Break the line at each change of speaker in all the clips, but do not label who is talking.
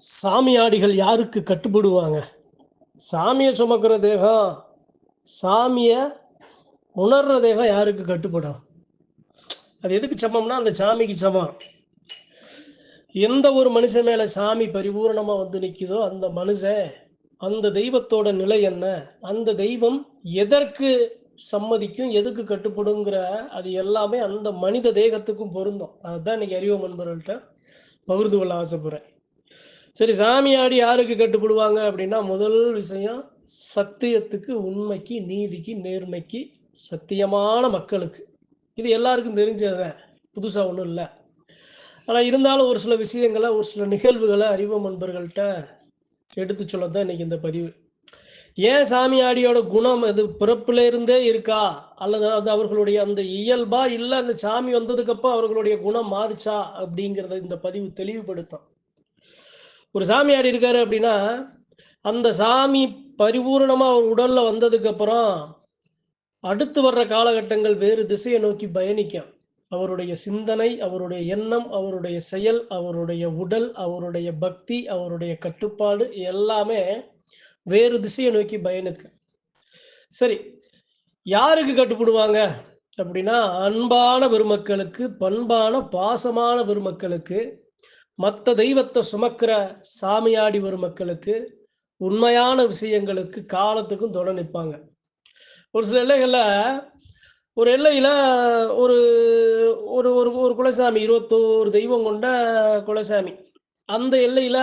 சாமியாடிகள் யாருக்கு கட்டுப்படுவாங்க? சாமியை சுமக்கிற தேகம் சாமியை உணர்ற தேகம் யாருக்கு கட்டுப்படும்? அது எதுக்கு சமம்னா அந்த சாமிக்கு சமம். எந்த ஒரு மனுஷன் மேலே சாமி பரிபூரணமாக வந்து நிற்குதோ அந்த மனுஷன் அந்த தெய்வத்தோட நிலை என்ன? அந்த தெய்வம் எதற்கு சம்மதிக்கும் எதுக்கு கட்டுப்படுங்கிற அது எல்லாமே அந்த மனித தேகத்துக்கும் பொருந்தும். அதுதான் இன்னைக்கு அறிவோம் நண்பர்கள்ட்ட பகிர்ந்து கொள்ள ஆசைப்படுறேன். சரி சாமியாடி யாருக்கு கட்டுப்படுவாங்க அப்படின்னா முதல் விஷயம் சத்தியத்துக்கு உண்மைக்கு நீதிக்கு நேர்மைக்கு சத்தியமான மக்களுக்கு. இது எல்லாருக்கும் தெரிஞ்சதுதான். புதுசாக ஒன்றும் இல்லை. ஆனால் இருந்தாலும் ஒரு சில விஷயங்களை ஒரு சில நிகழ்வுகளை அறிவு நண்பர்கள்ட்ட எடுத்து சொல்லத்தான் இன்னைக்கு இந்த பதிவு. ஏன் சாமியாடியோட குணம் அது பிறப்புல இருந்தே இருக்கா? அல்லது அது அவர்களுடைய அந்த இயல்பா இல்லை அந்த சாமி வந்ததுக்கப்புறம் அவர்களுடைய குணம் மாறுச்சா? அப்படிங்கிறத இந்த பதிவு தெளிவுபடுத்தும். ஒரு சாமியார் இருக்காரு அப்படின்னா அந்த சாமி பரிபூர்ணமாக அவர் உடலில் வந்ததுக்கப்புறம் அடுத்து வர்ற காலகட்டங்கள் வேறு திசையை நோக்கி பயணிக்கும். அவருடைய சிந்தனை அவருடைய எண்ணம் அவருடைய செயல் அவருடைய உடல் அவருடைய பக்தி அவருடைய கட்டுப்பாடு எல்லாமே வேறு திசையை நோக்கி பயணிக்கும். சரி யாருக்கு கட்டுப்படுவாங்க? அப்படின்னா அன்பான பெருமக்களுக்கு பண்பான பாசமான பெருமக்களுக்கு மற்ற தெய்வத்தை சுமக்கிற சாமியாடி வரும் மக்களுக்கு உண்மையான விஷயங்களுக்கு காலத்துக்கும் தொட நிற்பாங்க. ஒரு சில எல்லைகளில் ஒரு எல்லையில் ஒரு ஒரு ஒரு ஒரு குலசாமி இருபத்தோரு தெய்வம் கொண்ட குலசாமி. அந்த எல்லையில்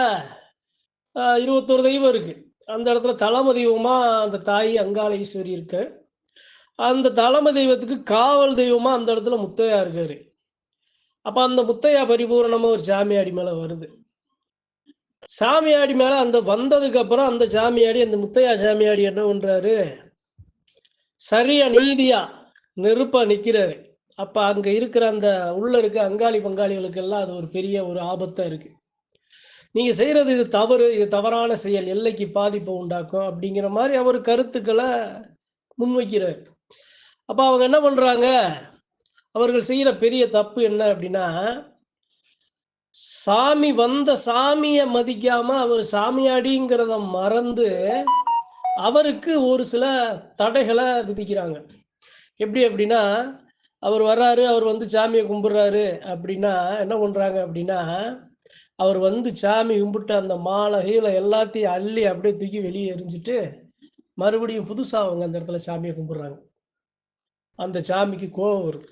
இருபத்தோரு தெய்வம் இருக்குது அந்த இடத்துல தலைமை தெய்வமாக அந்த தாய் அங்காள ஈஸ்வரி இருக்கு. அந்த தலைமை தெய்வத்துக்கு காவல் தெய்வமாக அந்த இடத்துல முத்தையா இருக்காரு. அப்போ அந்த முத்தையா பரிபூரணமாக ஒரு சாமியாடி மேலே வருது. சாமியாடி மேலே அந்த வந்ததுக்கு அப்புறம் அந்த சாமியாடி அந்த முத்தையா சாமியாடி என்ன பண்றாரு? சரியா நீதியா நெருப்பா நிற்கிறாரு அப்போ அங்கே இருக்கிற அந்த உள்ள இருக்க அங்காளி பங்காளிகளுக்கெல்லாம் அது ஒரு பெரிய ஒரு ஆபத்தாக இருக்கு. நீங்கள் செய்கிறது இது தவறு இது தவறான செயல். எல்லைக்கு பாதிப்பை உண்டாக்கும் அப்படிங்கிற மாதிரி அவர் கருத்துக்களை முன்வைக்கிறார். அப்போ அவங்க என்ன பண்ணுறாங்க அவர்கள் செய்கிற பெரிய தப்பு என்ன அப்படின்னா சாமி வந்த சாமியை மதிக்காம அவர் சாமியாடிங்கிறத மறந்து அவருக்கு ஒரு சில தடைகளை விதிக்கிறாங்க. எப்படி அப்படின்னா அவர் வர்றாரு அவர் வந்து சாமியை கும்பிட்றாரு அப்படின்னா என்ன பண்ணுறாங்க அப்படின்னா அவர் வந்து சாமி கும்பிட்டு அந்த மாலை கீழே எல்லாத்தையும் அள்ளி அப்படியே தூக்கி வெளியே எரிஞ்சிட்டு மறுபடியும் புதுசாக அவங்க அந்த இடத்துல சாமியை கும்பிட்றாங்க. அந்த சாமிக்கு கோபம் வருது.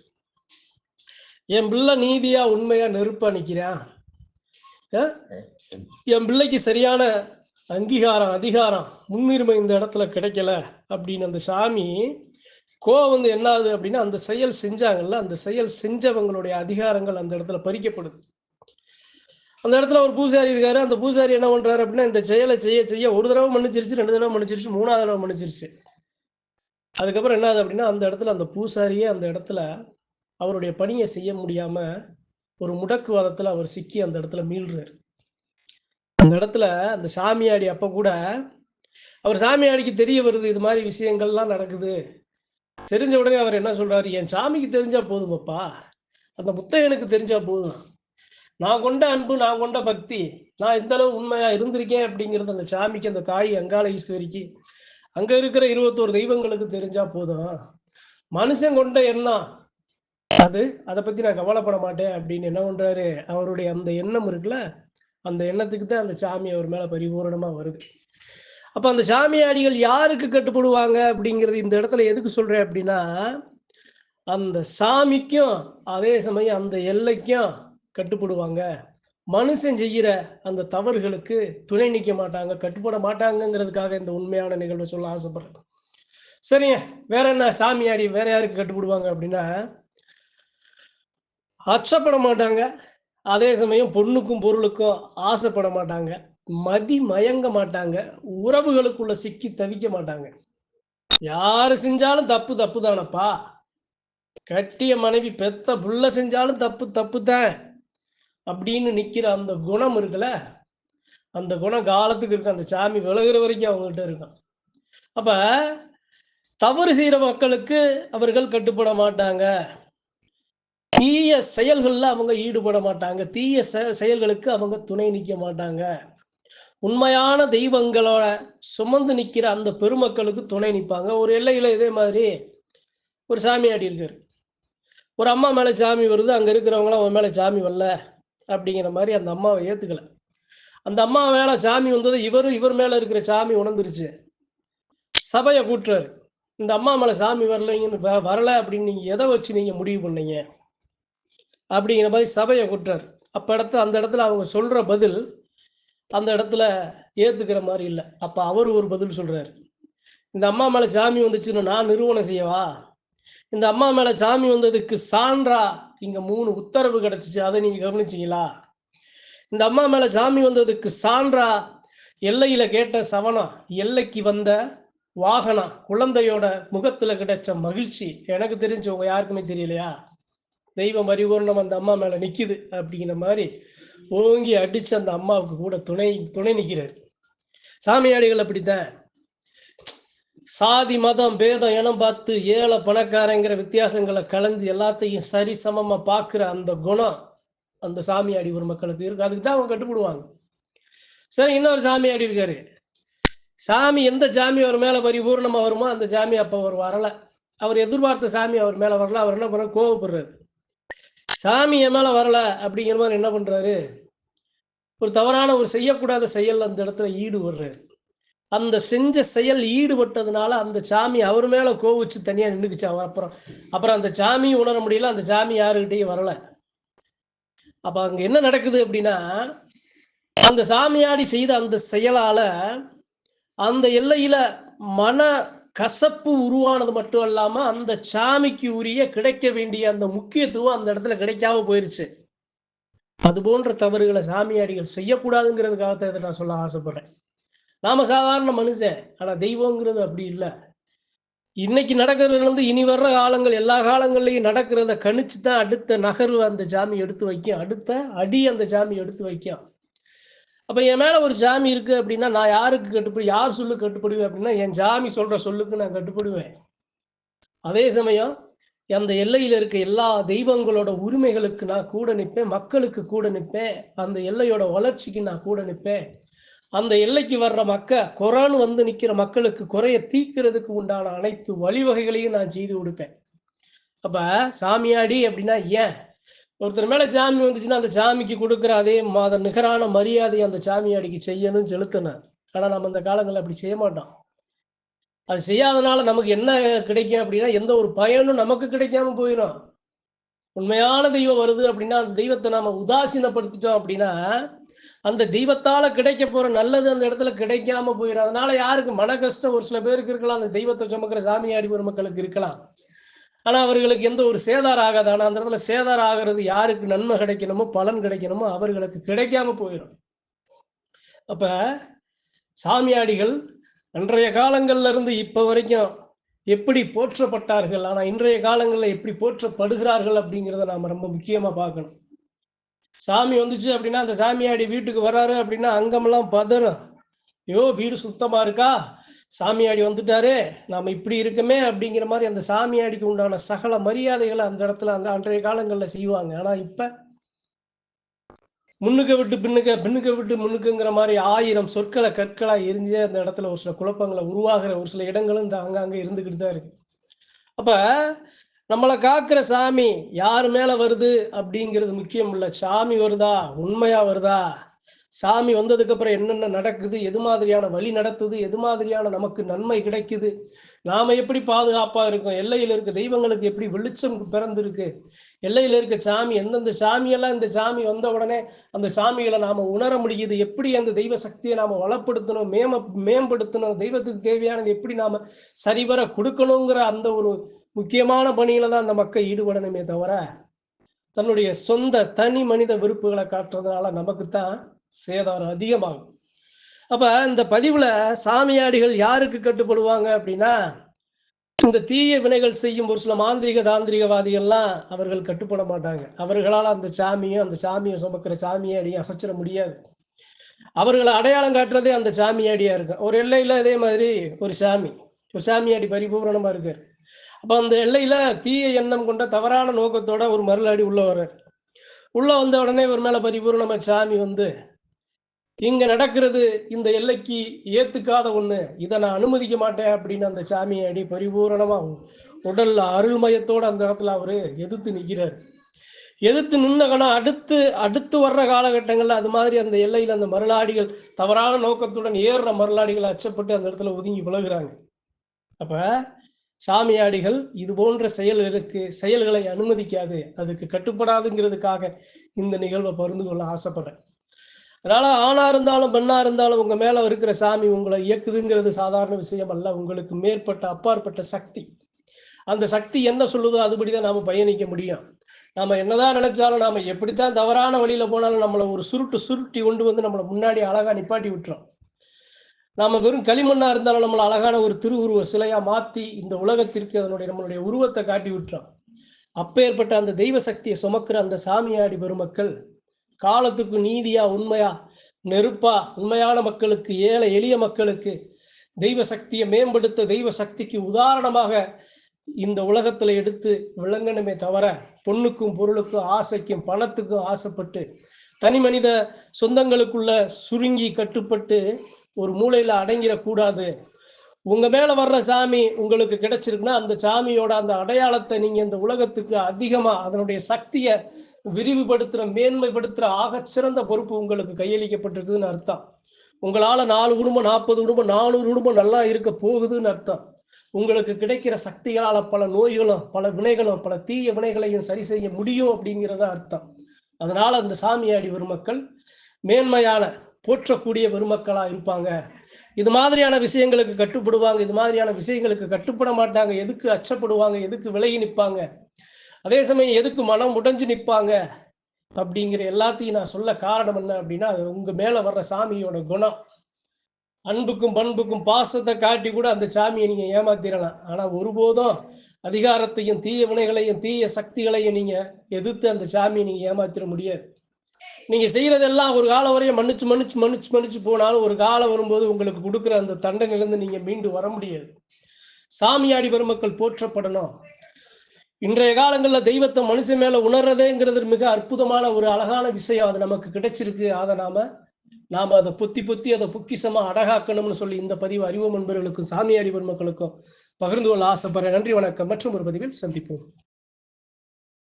என் பிள்ளை நீதியா உண்மையா நெருப்பா நிற்கிறான் என் பிள்ளைக்கு சரியான அங்கீகாரம் அதிகாரம் முன்னுரிமை இந்த இடத்துல கிடைக்கல அப்படின்னு அந்த சாமி கோவம் வந்து என்ன ஆகுது அப்படின்னா அந்த செயல் செஞ்சாங்கல்ல அந்த செயல் செஞ்சவங்களுடைய அதிகாரங்கள் அந்த இடத்துல பறிக்கப்படுது. அந்த இடத்துல ஒரு பூசாரி இருக்காரு. அந்த பூசாரி என்ன பண்றாரு அப்படின்னா இந்த செயலை செய்ய செய்ய ஒரு தடவை மன்னிச்சிருச்சு ரெண்டு தடவை மன்னிச்சிருச்சு மூணாவது தடவை மன்னிச்சிருச்சு. அதுக்கப்புறம் என்ன ஆகுது அப்படின்னா அந்த இடத்துல அந்த பூசாரியே அந்த இடத்துல அவருடைய பணியை செய்ய முடியாம ஒரு முடக்குவாதத்துல அவர் சிக்கி அந்த இடத்துல மீள்றார். அந்த இடத்துல அந்த சாமியாடி அப்ப கூட அவர் சாமியாடிக்கு தெரிய வருது இது மாதிரி விஷயங்கள்லாம் நடக்குது. தெரிஞ்ச உடனே அவர் என்ன சொல்றாரு என் சாமிக்கு தெரிஞ்சா போதுமப்பா அந்த முத்தையனுக்கு தெரிஞ்சா போதும். நான் கொண்ட அன்பு நான் கொண்ட பக்தி நான் இந்த அளவு உண்மையா இருந்திருக்கேன் அப்படிங்கிறது அந்த சாமிக்கு அந்த தாய் அங்காள ஈஸ்வரிக்கு அங்க இருக்கிற இருபத்தோரு தெய்வங்களுக்கு தெரிஞ்சா போதும். மனுஷன் கொண்ட எண்ணம் அது அதை பத்தி நான் கவலைப்பட மாட்டேன் அப்படின்னு என்ன பண்றாரு? அவருடைய அந்த எண்ணம் இருக்குல்ல? அந்த எண்ணத்துக்கு தான் அந்த சாமி அவர் மேல பரிபூரணமா வருது. அப்ப அந்த சாமியாடிகள் யாருக்கு கட்டுப்படுவாங்க அப்படிங்கிறது இந்த இடத்துல எதுக்கு சொல்றேன் அப்படின்னா அந்த சாமிக்கும் அதே சமயம் அந்த எல்லைக்கும் கட்டுப்படுவாங்க. மனுஷன் செய்கிற அந்த தவறுகளுக்கு துணை நிற்க மாட்டாங்க கட்டுப்பட மாட்டாங்கங்கிறதுக்காக இந்த உண்மையான நிகழ்வை சொல்ல ஆசைப்படுறேன். சரிங்க வேற என்ன? சாமியாடி வேற யாருக்கு கட்டுப்படுவாங்க அப்படின்னா அச்சப்பட மாட்டாங்க. அதே சமயம் பொண்ணுக்கும் பொருளுக்கும் ஆசைப்பட மாட்டாங்க. மதி மயங்க மாட்டாங்க. உறவுகளுக்குள்ள சிக்கி தவிக்க மாட்டாங்க. யாரு செஞ்சாலும் தப்பு தப்பு தானப்பா கட்டிய மனைவி பெத்த புள்ள செஞ்சாலும் தப்பு தப்பு தான் அப்படின்னு நிற்கிற அந்த குணம் இருக்குல்ல? அந்த குணம் காலத்துக்கு இருக்கு. அந்த சாமி விலகிற வரைக்கும் அவங்ககிட்ட இருக்கும். அப்ப தவறு செய்கிற மக்களுக்கு அவர்கள் கட்டுப்பட மாட்டாங்க. தீய செயல்களில் அவங்க ஈடுபட மாட்டாங்க. தீய செ- செயல்களுக்கு அவங்க துணை நிற்க மாட்டாங்க. உண்மையான தெய்வங்களோட சுமந்து நிற்கிற அந்த பெருமக்களுக்கு துணை நிற்பாங்க ஒரு எல்லையில் இதே மாதிரி ஒரு சாமியாடி இருக்காரு. ஒரு அம்மா மேலே சாமி வருது. அங்கே இருக்கிறவங்களாம் அவன் மேலே சாமி வரல அப்படிங்கிற மாதிரி அந்த அம்மாவை ஏற்றுக்கலை அந்த அம்மா மேலே சாமி வந்தது இவரும் இவர் மேலே இருக்கிற சாமி உணர்ந்துருச்சு. சபையை கூட்டுறாரு. இந்த அம்மா மேலே சாமி வரலைங்கன்னு வ- வரல அப்படின்னு நீங்கள் எதை வச்சு நீங்கள் முடிவு பண்ணீங்க? அப்படிங்கிற மாதிரி சபையை கூட்டுறாரு. அப்போ இடத்துல அந்த இடத்துல அவங்க சொல்கிற பதில் அந்த இடத்துல ஏற்றுக்கிற மாதிரி இல்லை. அப்போ அவர் ஒரு பதில் சொல்கிறாரு இந்த அம்மா மேலே சாமி வந்துச்சுன்னு நான் நிறுவனம் செய்யவா? இந்த அம்மா மேலே சாமி வந்ததுக்கு சான்றா? இங்கே மூணு உத்தரவு கிடச்சிச்சு. அதை நீங்கள் கவனிச்சிங்களா? இந்த அம்மா மேலே சாமி வந்ததுக்கு சான்றா? எல்லையில் கேட்ட சவனா எல்லைக்கு வந்த வாகனா குழந்தையோட முகத்தில் கிடைச்ச மகிழ்ச்சி எனக்கு தெரிஞ்சவங்க யாருக்குமே தெரியலையா? தெய்வம் பரிபூர்ணம் அந்த அம்மா மேலே நிற்கிது அப்படிங்கிற மாதிரி ஓங்கி அடித்து அந்த அம்மாவுக்கு கூட துணை துணை நிற்கிறார் சாமியாடிகள் அப்படித்தான். சாதி மதம் பேதம் இனம் பார்த்து ஏழை பணக்காரங்கிற வித்தியாசங்களை கலந்து எல்லாத்தையும் சரி சமமாக பார்க்குற அந்த குணம் அந்த சாமியாடி ஒரு மக்களுக்கு இருக்கு. அதுக்கு தான் அவங்க கட்டுப்படுவாங்க. சரி இன்னொரு சாமியாடி இருக்காரு. சாமி எந்த சாமி அவர் மேலே பரிபூர்ணமாக வருமோ அந்த சாமி அப்போ அவர் வரலை. அவர் எதிர்பார்த்த சாமி அவர் மேலே வரல. அவர் என்ன பண்ண கோவப்படுறாரு. சாமி என் மேலே வரலை அப்படிங்கிற மாதிரி என்ன பண்ணுறாரு ஒரு தவறான ஒரு செய்யக்கூடாத செயல் அந்த இடத்துல ஈடுபடுறாரு. அந்த செஞ்ச செயல் ஈடுபட்டதுனால அந்த சாமி அவர் மேலே கோவிச்சு தனியாக நின்றுக்குச்சு அவர் அப்புறம் அப்புறம் அந்த சாமி உணர முடியல. அந்த சாமி யாருக்கிட்டையும் வரலை. அப்போ அங்கே என்ன நடக்குது அப்படின்னா அந்த சாமியாடி செய்த அந்த செயலால் அந்த எல்லையில் மன கசப்பு உருவானது மட்டும் இல்லாமல் அந்த சாமிக்கு உரிய கிடைக்க வேண்டிய அந்த முக்கியத்துவம் அந்த இடத்துல கிடைக்காம போயிருச்சு. அது போன்ற தவறுகளை சாமியாடிகள் செய்யக்கூடாதுங்கிறதுக்காகத்தான் இதை நான் சொல்ல ஆசைப்படுறேன். நாம சாதாரண மனுஷன் ஆனால் தெய்வங்கிறது அப்படி இல்லை. இன்னைக்கு நடக்கிறதுலேருந்து இனி வர்ற காலங்கள் எல்லா காலங்கள்லையும் நடக்கிறத கணிச்சு தான் அடுத்த நகர்வு அந்த ஜாமி எடுத்து வைக்கும். அடுத்த அடி அந்த ஜாமி எடுத்து வைக்கும். அப்போ என் மேலே ஒரு ஜாமி இருக்குது அப்படின்னா நான் யாருக்கு கட்டுப்படி யார் சொல்லு கட்டுப்படுவேன் அப்படின்னா என் ஜாமி சொல்கிற சொல்லுக்கு நான் கட்டுப்படுவேன். அதே சமயம் அந்த எல்லையில் இருக்க எல்லா தெய்வங்களோட உரிமைகளுக்கு நான் கூட நிற்பேன் மக்களுக்கு கூட நிற்பேன் அந்த எல்லையோட வளர்ச்சிக்கு நான் கூட நிற்பேன். அந்த எல்லைக்கு வர்ற மக்க குரான் வந்து நிற்கிற மக்களுக்கு குறைய தீக்கிறதுக்கு உண்டான அனைத்து வழிவகைகளையும் நான் செய்து கொடுப்பேன். அப்போ சாமியாடி அப்படின்னா ஏன்? ஒருத்தர் மேல சாமி வந்துச்சுன்னா அந்த சாமிக்கு கொடுக்குற அதே மாத நிகரான மரியாதையை அந்த சாமியாடிக்கு செய்யணும் செலுத்தணும் ஆனா நம்ம இந்த காலங்களில் அப்படி செய்ய மாட்டோம். அது செய்யாதனால நமக்கு என்ன கிடைக்கும் அப்படின்னா எந்த ஒரு பயனும் நமக்கு கிடைக்காம போயிடும் உண்மையான தெய்வம் வருது அப்படின்னா அந்த தெய்வத்தை நாம உதாசீனப்படுத்திட்டோம் அப்படின்னா அந்த தெய்வத்தால கிடைக்க போற நல்லது அந்த இடத்துல கிடைக்காம போயிடும் அதனால யாருக்கு மன கஷ்டம்? ஒரு சில பேருக்கு இருக்கலாம். அந்த தெய்வத்தை சுமக்கிற சாமியாடி ஒரு மக்களுக்கு இருக்கலாம். ஆனா அவர்களுக்கு எந்த ஒரு சேதாரம் ஆகாது. ஆனா அந்த இடத்துல சேதாரம் ஆகிறது யாருக்கு நன்மை கிடைக்கணுமோ பலன் கிடைக்கணுமோ அவர்களுக்கு கிடைக்காம போயிடும். அப்ப சாமியாடிகள் அன்றைய காலங்கள்ல இருந்து இப்ப வரைக்கும் எப்படி போற்றப்பட்டார்கள்? ஆனா இன்றைய காலங்களில் எப்படி போற்றப்படுகிறார்கள் அப்படிங்கிறத நாம ரொம்ப முக்கியமா பார்க்கணும். சாமி வந்துச்சு அப்படின்னா அந்த சாமியாடி வீட்டுக்கு வர்றாரு அப்படின்னா அங்கமெல்லாம் பதறும். ஐயோ வீடு சுத்தமா இருக்கா? சாமியாடி வந்துட்டாரே நாம இப்படி இருக்கமே அப்படிங்கிற மாதிரி அந்த சாமியாடிக்கு உண்டான சகல மரியாதைகளை அந்த இடத்துல அந்த அன்றைய காலங்களில் செய்வாங்க. ஆனா இப்ப முன்னுக்க விட்டு பின்னுக்க பின்னுக்க விட்டு முன்னுக்குங்கிற மாதிரி ஆயிரம் சொற்களை கற்களா எரிஞ்சு அந்த இடத்துல ஒரு சில குழப்பங்களை உருவாகிற ஒரு சில இடங்களும் இந்த அங்கங்கே இருந்துக்கிட்டு தான் இருக்கு. அப்ப நம்மளை காக்கிற சாமி யார் மேல வருது அப்படிங்கிறது முக்கியம் இல்லை. சாமி வருதா? உண்மையா வருதா? சாமி வந்ததுக்கு அப்புறம் என்னென்ன நடக்குது எது மாதிரியான வழி நடத்துது எது மாதிரியான நமக்கு நன்மை கிடைக்குது நாம எப்படி பாதுகாப்பா இருக்கோம் எல்லையில் இருக்க தெய்வங்களுக்கு எப்படி வெளிச்சம் பிறந்திருக்கு எல்லையில் இருக்க சாமி எந்தெந்த சாமியெல்லாம் இந்த சாமி வந்த உடனே அந்த சாமிகளை நாம உணர முடியுது எப்படி அந்த தெய்வ சக்தியை நாம வளப்படுத்தணும் மேம மேம்படுத்தணும் தெய்வத்துக்கு தேவையானது எப்படி நாம சரிவர கொடுக்கணுங்கிற அந்த ஒரு முக்கியமான பணியில தான் அந்த மக்கள் ஈடுபடணுமே தவிர தன்னுடைய சொந்த தனி மனித விருப்புகளை காட்டுறதுனால நமக்கு தான் சேதாரம் அதிகமாகும். அப்ப இந்த பதிவுல சாமியாடிகள் யாருக்கு கட்டுப்படுவாங்க அப்படின்னா இந்த தீய வினைகள் செய்யும் ஒரு சில மாந்திரிக தாந்திரிகவாதிகள்லாம் அவர்கள் கட்டுப்பட மாட்டாங்க. அவர்களால் அந்த சாமியும் அந்த சாமியை சுமக்கிற சாமியாடியும் அசைச்சிட முடியாது. அவர்களை அடையாளம் காட்டுறதே அந்த சாமியாடியா இருக்கும் ஒரு எல்லையில அதே மாதிரி ஒரு சாமி ஒரு சாமியாடி பரிபூரணமா இருக்காரு. அப்போ அந்த எல்லையில தீய எண்ணம் கொண்ட தவறான நோக்கத்தோட ஒரு மருளாடி உள்ள வர்றார். உள்ள வந்த உடனே ஒரு மேல பரிபூர்ணமா சாமி வந்து இங்க நடக்கிறது இந்த எல்லைக்கு ஏத்துக்காத ஒண்ணு. இதை நான் அனுமதிக்க மாட்டேன் அப்படின்னு அந்த சாமியை அடி பரிபூரணமா உடல்ல அருள்மயத்தோட அந்த இடத்துல அவரு எதிர்த்து நிக்கிறாரு. எதிர்த்து நின்னகனா அடுத்து அடுத்து வர்ற காலகட்டங்கள்ல அது மாதிரி அந்த எல்லையில் அந்த மருளாடிகள் தவறான நோக்கத்துடன் ஏறுற மருளாடிகள் அச்சப்பட்டு அந்த இடத்துல ஒதுங்கி விலகுறாங்க. அப்ப சாமியாடிகள் இது போன்ற செயல்களுக்கு செயல்களை அனுமதிக்காது அதுக்கு கட்டுப்படாதுங்கிறதுக்காக இந்த நிகழ்வை பருந்து கொள்ள ஆசைப்படுறேன். அதனால ஆணா இருந்தாலும் பெண்ணா இருந்தாலும் உங்க மேல இருக்கிற சாமி உங்களை இயக்குதுங்கிறது சாதாரண விஷயம் அல்ல. உங்களுக்கு மேற்பட்ட அப்பாற்பட்ட சக்தி. அந்த சக்தி என்ன சொல்லுதோ அதுபடிதான் நாம பயணிக்க முடியும். நாம என்னதான் நினைச்சாலும் நாம எப்படித்தான் தவறான வழியில போனாலும் நம்மளை ஒரு சுருட்டு சுருட்டி கொண்டு வந்து நம்மளை முன்னாடி அழகா நிப்பாட்டி விட்டுறோம் நாம வெறும் களிமண்ணா இருந்தாலும் நம்மளை அழகான ஒரு திருவுருவ சிலையா மாத்தி இந்த உலகத்திற்கு அதனுடைய நம்மளுடைய உருவத்தை காட்டி விட்டுறோம் அப்பேற்பட்ட அந்த தெய்வ சக்தியை சுமக்கிற அந்த சாமியாடி பெருமக்கள் காலத்துக்கு நீதியா உண்மையா நெருப்பா உண்மையான மக்களுக்கு ஏழை எளிய மக்களுக்கு தெய்வ சக்தியை மேம்படுத்த தெய்வ சக்திக்கு உதாரணமாக இந்த உலகத்துல எடுத்து விளங்கணுமே தவிர பொண்ணுக்கும் பொருளுக்கும் ஆசைக்கும் பணத்துக்கும் ஆசைப்பட்டு தனி மனித சொந்தங்களுக்குள்ள சுருங்கி கட்டுப்பட்டு ஒரு மூளையில அடங்கிடக்கூடாது. உங்க மேல வர்ற சாமி உங்களுக்கு கிடைச்சிருக்குன்னா அந்த சாமியோட அந்த அடையாளத்தை நீங்க இந்த உலகத்துக்கு அதிகமா அதனுடைய சக்தியை விரிவுபடுத்துற மேன்மைப்படுத்துற ஆக சிறந்த பொறுப்பு உங்களுக்கு கையளிக்கப்பட்டிருக்குதுன்னு அர்த்தம். உங்களால நாலு குடும்பம் நாற்பது குடும்பம் நானூறு குடும்பம் நல்லா இருக்க போகுதுன்னு அர்த்தம். உங்களுக்கு கிடைக்கிற சக்திகளால பல நோய்களும் பல வினைகளும் பல தீய வினைகளையும் சரி செய்ய முடியும் அப்படிங்கிறத அர்த்தம். அதனால அந்த சாமியாடி பெருமக்கள் மேன்மையான போற்றக்கூடிய பெருமக்களா இருப்பாங்க. இது மாதிரியான விஷயங்களுக்கு கட்டுப்படுவாங்க இது மாதிரியான விஷயங்களுக்கு கட்டுப்பட மாட்டாங்க. எதுக்கு அச்சப்படுவாங்க எதுக்கு விலகி நிற்பாங்க அதே சமயம் எதுக்கு மனம் உடைஞ்சு நிற்பாங்க? அப்படிங்கிற எல்லாத்தையும் நான் சொல்ல காரணம் என்ன அப்படின்னா அது உங்கள் மேலே வர்ற சாமியோட குணம். அன்புக்கும் பண்புக்கும் பாசத்தை காட்டி கூட அந்த சாமியை நீங்கள் ஏமாத்திடலாம். ஆனால் ஒருபோதும் அதிகாரத்தையும் தீய வினைகளையும் தீய சக்திகளையும் நீங்கள் எதிர்த்து அந்த சாமியை நீங்கள் ஏமாத்திட முடியாது. நீங்கள் செய்கிறதெல்லாம் ஒரு காலம் வரையும் மன்னிச்சு மன்னிச்சு மன்னிச்சு மன்னிச்சு போனாலும் ஒரு காலம் வரும்போது உங்களுக்கு கொடுக்குற அந்த தண்டனையிலேருந்து நீங்கள் மீண்டு வர முடியாது. சாமியாடி பெருமக்கள் போற்றப்படணும். இன்றைய காலங்களில் தெய்வத்தை மனுஷன் மேலே உணர்றதேங்கிறது மிக அற்புதமான ஒரு அழகான விஷயம். அது நமக்கு கிடைச்சிருக்கு. அதை நாம நாம அதை பொத்தி பொத்தி அதை பொக்கிசமாக அடகாக்கணும்னு சொல்லி இந்த பதிவு அறிவு நண்பர்களுக்கும் சாமியாடி மக்களுக்கும் பகிர்ந்து கொள்ள ஆசைப்படுறேன். நன்றி வணக்கம். மற்றும் ஒரு பதிவில் சந்திப்போம்.